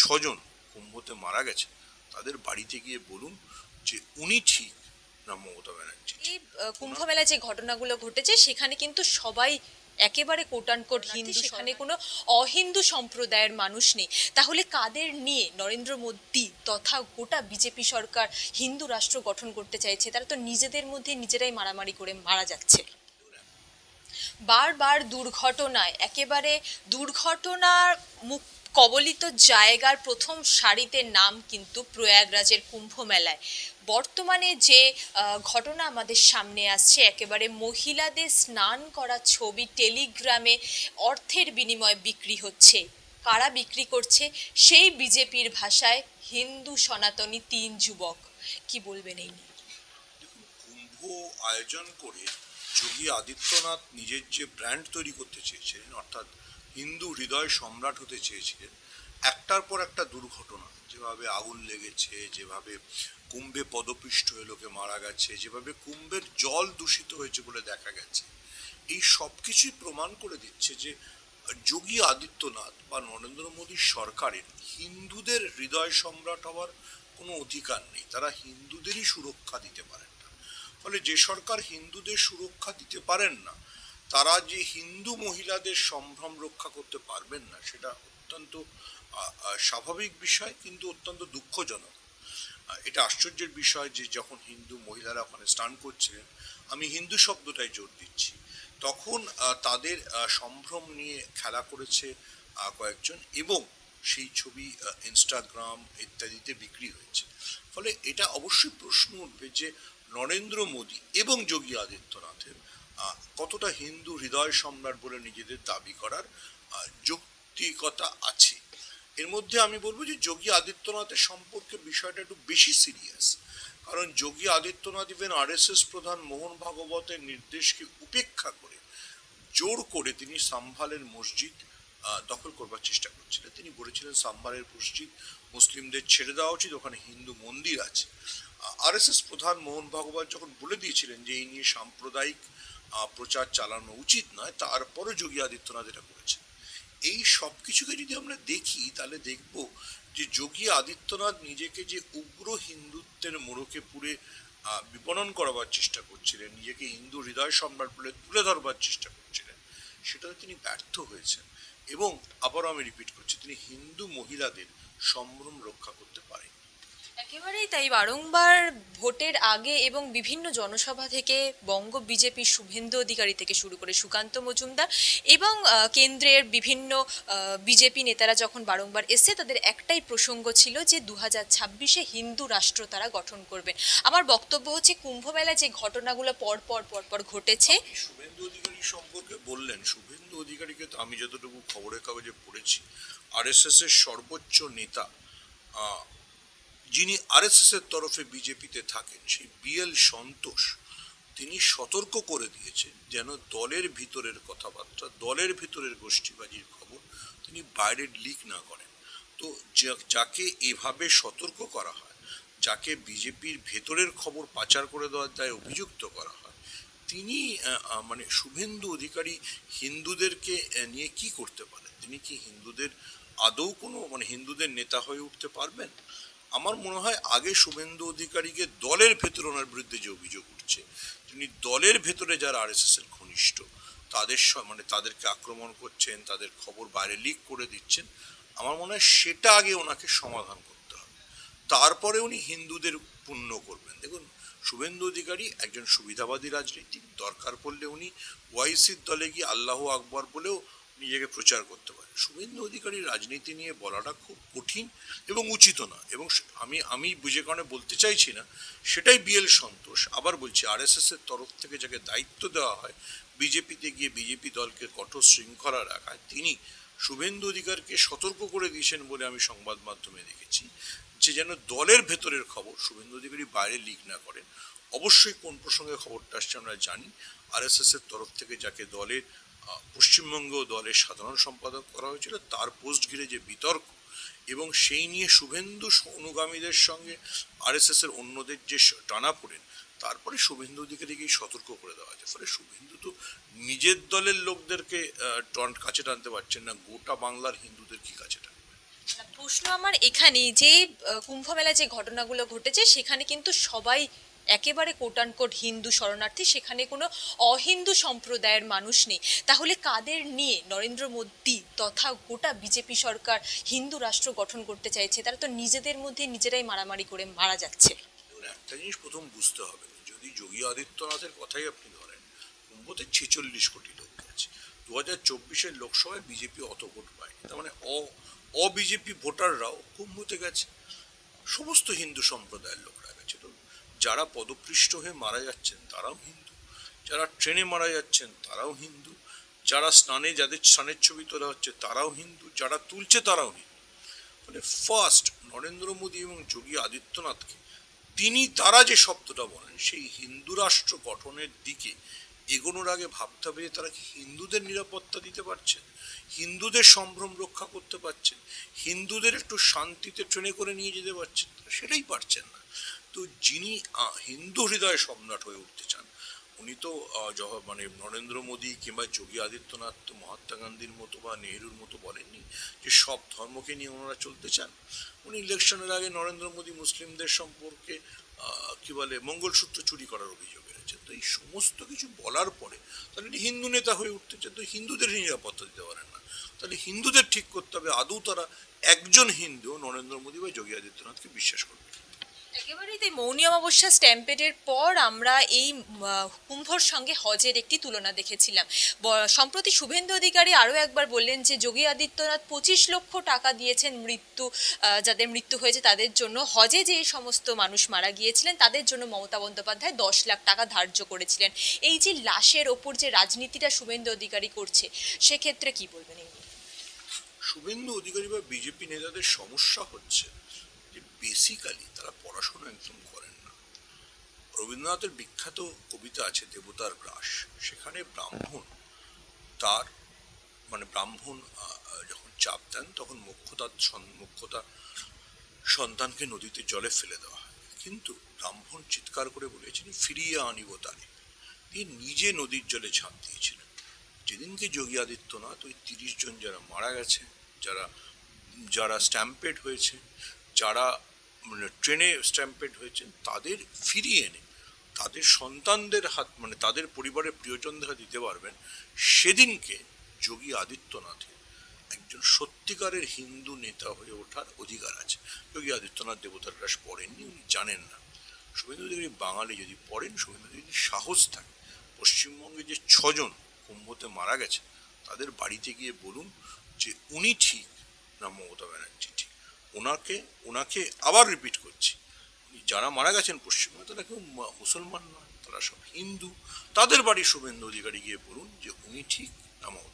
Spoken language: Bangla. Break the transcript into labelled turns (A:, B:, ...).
A: ছজন কুম্ভতে মারা গেছে। তাদের বাড়িতে গিয়ে বলুন যে উনি ঠিক না মমতা ব্যানার্জি
B: এই কুম্ভ মেলায় যে ঘটনাগুলো ঘটেছে সেখানে কিন্তু সবাই একেবারে কোটানকোট হিন্দু সেখানে কোনো অহিন্দু সম্প্রদায়ের মানুষ নেই। তাহলে কাদের নিয়ে নরেন্দ্র মোদী তথা গোটা বিজেপি সরকার হিন্দু রাষ্ট্র গঠন করতে চাইছে? তারা তো নিজেদের মধ্যে নিজেরাই মারামারি করে মারা যাচ্ছে। বারবার দুর্ঘটনায় একেবারে দুর্ঘটনার মুখ কবলিত জায়গার প্রথম সারিতে নাম কিন্তু প্রয়াগরাজের কুম্ভ মেলায় বর্তমানে যে ঘটনা আমাদের সামনে আসছে, একেবারে মহিলাদের স্নান করা ছবি টেলিগ্রামে অর্থের বিনিময়ে বিক্রি হচ্ছে। কারা বিক্রি করছে? সেই বিজেপির ভাষায় হিন্দু সনাতনী তিন যুবক। কি বলবেন এই
A: কুম্ভ আয়োজন করে যোগী আদিত্যনাথ নিজের যে ব্র্যান্ড তৈরি করতে চেয়েছিলেন, অর্থাৎ হিন্দু হৃদয় সম্রাট হতে চেয়েছিলেন, একটার পর একটা দুর্ঘটনা, যেভাবে আগুন লেগেছে, যেভাবে কুম্ভে পদপিষ্ট হয়ে লোকে মারা গেছে, যেভাবে কুম্ভের জল দূষিত হয়েছে বলে দেখা গেছে, এই সব কিছুই প্রমাণ করে দিচ্ছে যে যোগী আদিত্যনাথ বা নরেন্দ্র মোদীর সরকারের হিন্দুদের হৃদয় সম্রাট হওয়ার কোনো অধিকার নেই, তারা হিন্দুদেরই সুরক্ষা দিতে পারেন না। ফলে যে সরকার হিন্দুদের সুরক্ষা দিতে পারেন না তারা যে হিন্দু মহিলাদের সম্ভ্রম রক্ষা করতে পারবেন না, সেটা অত্যন্ত স্বাভাবিক বিষয়, কিন্তু অত্যন্ত দুঃখজনক। এটা আশ্চর্যের বিষয় যে যখন হিন্দু মহিলারা ওখানে স্নান করছিলেন, আমি হিন্দু শব্দটাই জোর দিচ্ছি। তখন তাদের সম্ভ্রম নিয়ে খেলা করেছে কয়েকজন এবং সেই ছবি ইনস্টাগ্রাম ইত্যাদিতে বিক্রি হয়েছে। ফলে এটা অবশ্যই প্রশ্ন উঠবে যে নরেন্দ্র মোদী এবং যোগী আদিত্যনাথের কতটা হিন্দু হৃদয় সম্রাট বলে নিজেদের দাবি করার যৌক্তিকতা আছে। এর মধ্যে আমি বলব যে যোগী আদিত্যনাথের সম্পর্কে বিষয়টা একটু বেশি সিরিয়াস কারণ যোগী আদিত্যনাথ ইভেন আরএসএস প্রধান মোহন ভাগবতের নির্দেশকে উপেক্ষা করে, জোর করে তিনি সাম্ভালের মসজিদ দখল করবার চেষ্টা করছিলেন। তিনি বলেছিলেন, সাম্ভালের মসজিদ মুসলিমদের ছেড়ে দেওয়া উচিত, ওখানে হিন্দু মন্দির আছে। আরএসএস প্রধান মোহন ভাগবত যখন বলে দিয়েছিলেন যে এই নিয়ে সাম্প্রদায়িক প্রচার চালানো উচিত নয়, তারপরও যোগী আদিত্যনাথ এটা করেছেন। এই সব কিছুকে যদি আমরা দেখি, তাহলে দেখব যে যোগী আদিত্যনাথ নিজেকে যে উগ্র হিন্দুত্বের মোড়কে পুরে বিপণন করাবার চেষ্টা করছিলেন, নিজেকে হিন্দু হৃদয় সম্রাট বলে তুলে ধরবার চেষ্টা করছিলেন, সেটাতে তিনি ব্যর্থ হয়েছেন এবং আবারও আমি রিপিট করছি, তিনি হিন্দু মহিলাদের সম্ভ্রম রক্ষা করতে পারেন
B: একেবারেই তাই। বারংবার ভোটের আগে এবং বিভিন্ন জনসভা থেকে বঙ্গ বিজেপির শুভেন্দু অধিকারী থেকে শুরু করে সুকান্ত মজুমদার এবং কেন্দ্রের বিভিন্ন বিজেপি নেতারা যখন বারংবার এসে তাদের একটাই প্রসঙ্গ ছিল যে দু হাজার ছাব্বিশে হিন্দু রাষ্ট্র তারা গঠন করবেন আমার বক্তব্য হচ্ছে কুম্ভমেলায় যে ঘটনাগুলো পর পর পর পর ঘটেছে।
A: শুভেন্দু অধিকারী সম্পর্কে বললেন, শুভেন্দু অধিকারীকে তো আমি যতটুকু খবরের কাগজে পড়েছি আরএসএস এর সর্বোচ্চ নেতা যিনি আরএসএস এর তরফে বিজেপিতে থাকেন, সেই বিএল সন্তোষ, তিনি সতর্ক করে দিয়েছেন যেন দলের ভিতরের কথাবার্তা, দলের ভিতরের গোষ্ঠীবাজির খবর তিনি বাইরে লিক না করেন। তো যাকে এভাবে সতর্ক করা হয়, যাকে বিজেপির ভেতরের খবর পাচার করে দেওয়ার দায়ে অভিযুক্ত করা হয়, তিনি মানে শুভেন্দু অধিকারী হিন্দুদেরকে নিয়ে কি করতে পারেন? তিনি কি হিন্দুদের আদৌ কোনো মানে হিন্দুদের নেতা হয়ে উঠতে পারবেন? আমার মনে হয় আগে শুভেন্দু অধিকারীকে দলের ভেতরে ওনার বিরুদ্ধে যে অভিযোগ উঠছে, তিনি দলের ভেতরে যারা আরএসএস এর ঘনিষ্ঠ, তাদের মানে তাদেরকে আক্রমণ করছেন, তাদের খবর বাইরে লিক করে দিচ্ছেন, আমার মনে হয় সেটা আগে ওনাকে সমাধান করতে হবে। তারপরে উনি হিন্দুদের পূর্ণ করবেন। দেখুন, শুভেন্দু অধিকারী একজন সুবিধাবাদী রাজনীতিক, দরকার পড়লে উনি ওয়াইসির দলে গিয়ে আল্লাহ আকবর বলেও নিজেকে প্রচার করতে পারে। শুভেন্দু অধিকারীর রাজনীতি নিয়ে বলাটা খুব কঠিন এবং উচিত না এবং আমি আমি বুঝে কারণে বলতে চাইছি না, সেটাই বিএল সন্তোষ। আবার বলছি, আরএসএস এর তরফ থেকে যাকে দায়িত্ব দেওয়া হয়, বিজেপিতে গিয়ে বিজেপি দলকে কঠোর শৃঙ্খলা রাখায়, তিনি শুভেন্দু অধিকারকে সতর্ক করে দিয়েছেন বলে আমি সংবাদ মাধ্যমে দেখেছি। যে যেন দলের ভেতরের খবর শুভেন্দু অধিকারী বাইরে লিক না করেন। অবশ্যই কোন প্রসঙ্গে খবরটা আসছে আমরা জানি। আরএসএস এর তরফ থেকে যাকে দলের পশ্চিমবঙ্গ দলের সাধারণ সম্পাদক করা হয়েছিল। তার পোস্ট ঘিরে যে বিতর্ক এবং সেই নিয়ে শুভেন্দু অনুগামীদের সঙ্গে আরএসএস এর অন্যদের যে স- টানাপোড়েন তারপরে শুভেন্দু অধিকারীকেই সতর্ক করে দেওয়া হয়েছে। ফলে শুভেন্দু তো নিজের দলের লোকদেরকে টন কাছে টানতে পারছেন না। গোটা বাংলার হিন্দুদের কি কাছে টানবে?
B: প্রশ্ন আমার এখানেই যে কুম্ভ মেলায় যে ঘটনাগুলো ঘটেছে, সেখানে কিন্তু সবাই একেবারে কোট কোট হিন্দু শরণার্থী, সেখানে কোনো অহিন্দু সম্প্রদায়ের মানুষ নেই। তাহলে কাদের নিয়ে নরেন্দ্র মোদী তথা গোটা বিজেপি সরকার হিন্দু রাষ্ট্র গঠন করতে চাইছে? তারা তো নিজেদের মধ্যে নিজেরাই মারামারি করে মারা যাচ্ছে।
A: একটা জিনিস প্রথম বুঝতে হবে। যদি যোগী আদিত্যনাথের কথাই আপনি ধরেন, কুম্ভতে ছেচল্লিশ কোটি লোক আছে। দু হাজার চব্বিশের লোকসভায় বিজেপি অত ভোট পায়নি। তার মানে অ, অবিজেপি ভোটাররাও কুম্ভতে গেছে। সমস্ত হিন্দু সম্প্রদায়ের তো যারা পদপৃষ্ট হয়ে মারা যাচ্ছেন তারাও হিন্দু। যারা ট্রেনে মারা যাচ্ছেন তারাও হিন্দু। যারা স্নানে, যাদের স্নানের ছবি তোলা হচ্ছে তারাও হিন্দু। যারা তুলছে তারাও হিন্দু। মানে ফার্স্ট নরেন্দ্র মোদী এবং যোগী আদিত্যনাথকে তিনি তারা যে শব্দটা বলেন, সেই হিন্দু রাষ্ট্র গঠনের দিকে এগোনোর আগে ভাবতে হবে যে তারা কি হিন্দুদের নিরাপত্তা দিতে পারছেন? হিন্দুদের সম্ভ্রম রক্ষা করতে পারছেন? হিন্দুদের একটু শান্তিতে ট্রেনে করে নিয়ে যেতে পারছেন? সেটাই পারছেন না। তো যিনি হিন্দু হৃদয় সম্রাট হয়ে উঠতে চান, উনি তো মানে নরেন্দ্র মোদী কিংবা যোগী আদিত্যনাথ, মহাত্মা গান্ধীর মতো বা নেহরুর মতো বলেননি যে সব ধর্মকে নিয়ে ওনারা চলতে চান। উনি ইলেকশনের আগে নরেন্দ্র মোদী মুসলিমদের সম্পর্কে কি বলে, মঙ্গলসূত্র চুরি করার অভিযোগ এনেছেন। তো এই সমস্ত কিছু বলার পরে, তাহলে হিন্দু নেতা হয়ে উঠতে চান, তো হিন্দুদের নিরাপত্তা দিতে পারেন না। তাহলে হিন্দুদের ঠিক করতে হবে, আদৌ তারা একজন হিন্দু নরেন্দ্র মোদী বা যোগী আদিত্যনাথকে বিশ্বাস করবে
B: একেবারেই তাই মৌনী অমাবস্যা স্ট্যাম্পেডের পর আমরা এই কুম্ভর সঙ্গে হজের একটি তুলনা দেখেছিলাম। সম্প্রতি শুভেন্দু অধিকারী আরও একবার বললেন যে, যোগী আদিত্যনাথ পঁচিশ লক্ষ টাকা দিয়েছেন মৃত্যু যাদের মৃত্যু হয়েছে তাদের জন্য। হজে যে সমস্ত মানুষ মারা গিয়েছিলেন তাদের জন্য মমতা বন্দ্যোপাধ্যায় দশ লাখ টাকা ধার্য করেছিলেন। এই যে লাশের ওপর যে রাজনীতিটা শুভেন্দু অধিকারী করছে, সেক্ষেত্রে কি বলবেন
A: শুভেন্দু অধিকারী বা বিজেপি নেতাদের সমস্যা হচ্ছে। বেসিক্যালি তারা পড়াশোনা একদম করেন না। রবীন্দ্রনাথের বিখ্যাত কবিতা আছে দেবতার গ্রাস। সেখানে ব্রাহ্মণ তার মানে ব্রাহ্মণ যখন চাপ দেন, তখন মুখ্যতা মুখ্যতা সন্তানকে নদীতে জলে ফেলে দেওয়া হয়। কিন্তু ব্রাহ্মণ চিৎকার করে বলেছেন, ফিরিয়ে আনিব তারে। তিনি নিজে নদীর জলে ঝাঁপ দিয়েছিলেন। যেদিনকে যোগী আদিত্যনাথ ওই তিরিশ জন যারা মারা গেছে, যারা যারা স্ট্যাম্পেড হয়েছে, যারা মানে ট্রেনে স্ট্যাম্পেড হয়েছেন, তাদের ফিরিয়ে এনে, তাদের সন্তানদের হাত মানে তাদের পরিবারের প্রিয়জনদের হাতে দিতে পারবেন, সেদিনকে যোগী আদিত্যনাথের একজন সত্যিকারের হিন্দু নেতা হয়ে ওঠার অধিকার আছে। যোগী আদিত্যনাথ দেবতার গ্রাস পড়েননি, উনি জানেন না। শুভেন্দু অধিকারী বাঙালি যদি পড়েন, শুভেন্দু অধিকারী সাহস থাকে, পশ্চিমবঙ্গে যে ছজন কুম্ভতে মারা গেছে তাদের বাড়িতে গিয়ে বলুন যে উনি ঠিক না মমতা ব্যানার্জি ঠিক। ওনাকে ওনাকে আবার রিপিট করছি। যারা মারা গেছেন পশ্চিমবঙ্গে, তারা কেউ মুসলমান নয়, তারা সব হিন্দু। তাদের বাড়ি শুভেন্দু অধিকারী গিয়ে বলুন যে উনি ঠিক নামাও